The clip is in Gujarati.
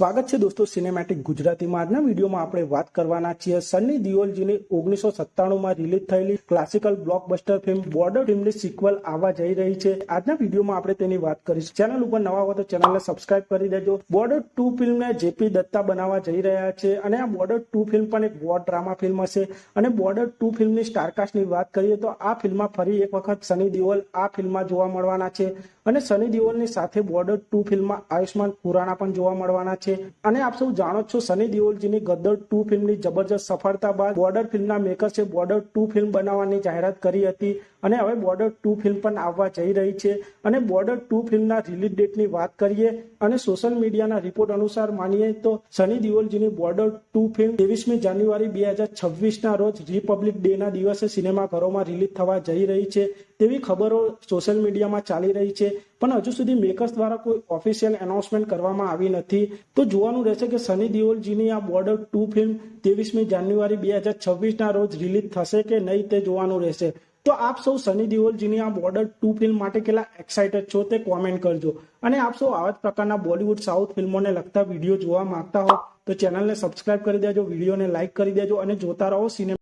સ્વાગત છે દોસ્તો સિનેમેટિક ગુજરાતીમાં. આજના વિડીયોમાં આપણે વાત કરવાના છીએ સન્ની દિયોલજીની ઓગણીસો સત્તાણુંમાં રિલીઝ થયેલી ક્લાસિકલ બ્લોકબસ્ટર ફિલ્મ બોર્ડર ફિલ્મની સિક્વલ આવવા જઈ રહી છે. આજના વિડીયોમાં આપણે તેની વાત કરીશું. ચેનલ ઉપર નવા હોય તો ચેનલને સબસ્ક્રાઇબ કરી દેજો. બોર્ડર ટુ ફિલ્મને જેપી દત્તા બનાવવા જઈ રહ્યા છે અને આ બોર્ડર ટુ ફિલ્મ પણ એક વોર ડ્રામા ફિલ્મ હશે. અને બોર્ડર ટુ ફિલ્મની સ્ટારકાસ્ટની વાત કરીએ તો આ ફિલ્મમાં ફરી એક વખત સની દિયોલ આ ફિલ્મમાં જોવા મળવાના છે. અને સની દેઓલની સાથે બોર્ડર ટુ ફિલ્મમાં આયુષ્માન ખુરાના પણ જોવા મળવાના છે. અને આપ સૌ જાણો છો, સની દેઓલજીની ગદ્દર ટુ ફિલ્મની જબરજસ્ત સફળતા બાદ બોર્ડર ફિલ્મના મેકર્સે બોર્ડર ટુ ફિલ્મ બનાવવાની જાહેરાત કરી હતી. અને હવે બોર્ડર ટુ ફિલ્મ પણ આવવા જઈ રહી છે. અને બોર્ડર ટુ ફિલ્મના રિલીઝ ડેટની વાત કરીએ અને સોશિયલ મીડિયાના રિપોર્ટ અનુસાર માનીએ તો સની દેઓલજીની બોર્ડર ટુ ફિલ્મ ત્રેવીસમી જાન્યુઆરી બે હજાર છવ્વીસના રોજ રિપબ્લિક ડેના દિવસે સિનેમાઘરોમાં રિલીઝ થવા જઈ રહી છે. તેવી ખબરો સોશિયલ મીડિયામાં ચાલી રહી છે. પણ હજુ સુધી મેકર્સ દ્વારા કોઈ ઓફિશિયલ એનાઉન્સમેન્ટ કરવામાં આવી નથી. તો જોવાનું રહેશે કે સની દેઓલજીની આ બોર્ડર ટુ ફિલ્મ ત્રેવીસમી જાન્યુઆરી બે હજાર છવ્વીસના રોજ રિલીઝ થશે કે નહીં તે જોવાનું રહેશે. તો આપ સૌ સની દેઓલજીની આ બોર્ડર ટુ ફિલ્મ માટે કેટલા એક્સાઇટેડ છો તે કોમેન્ટ કરજો. અને આપ સૌ આવા જ પ્રકારના બોલિવૂડ સાઉથ ફિલ્મોને લગતા વીડિયો જોવા માંગતા હો તો ચેનલને સબસ્ક્રાઇબ કરી દેજો, વિડીયોને લાઇક કરી દેજો અને જોતા રહો સિનેમા